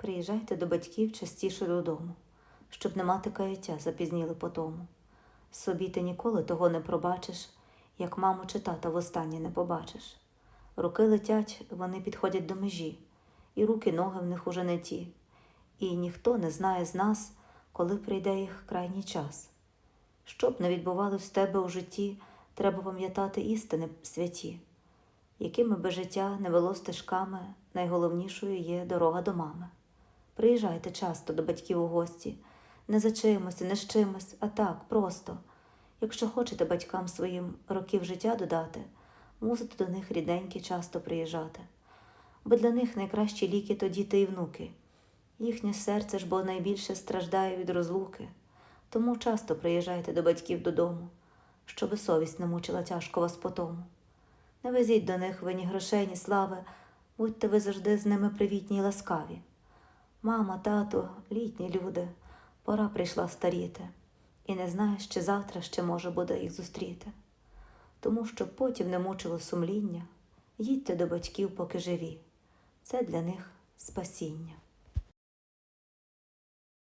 Приїжджайте до батьків частіше додому, щоб не мати каяття запізніли по тому. Собі ти ніколи того не пробачиш, як маму чи тата востаннє не побачиш. Руки летять, вони підходять до межі, і руки ноги в них уже не ті. І ніхто не знає з нас, коли прийде їх крайній час. Щоб не відбували в тебе у житті, треба пам'ятати істини святі, якими би життя не вело стежками, найголовнішою є дорога до мами. Приїжджайте часто до батьків у гості, не за чимось, не з чимось, а так, просто. Якщо хочете батькам своїм років життя додати, мусите до них рідненькі часто приїжджати. Бо для них найкращі ліки то діти і внуки. Їхнє серце ж бо найбільше страждає від розлуки. Тому часто приїжджайте до батьків додому, щоби совість не мучила тяжко вас потому. Не везіть до них ви ні грошей, ні слави, будьте ви завжди з ними привітні й ласкаві. Мама, тато, літні люди, пора прийшла старіти, і не знаєш, чи завтра ще може буде їх зустріти. Тому що потім не мучило сумління, їдьте до батьків, поки живі. Це для них спасіння.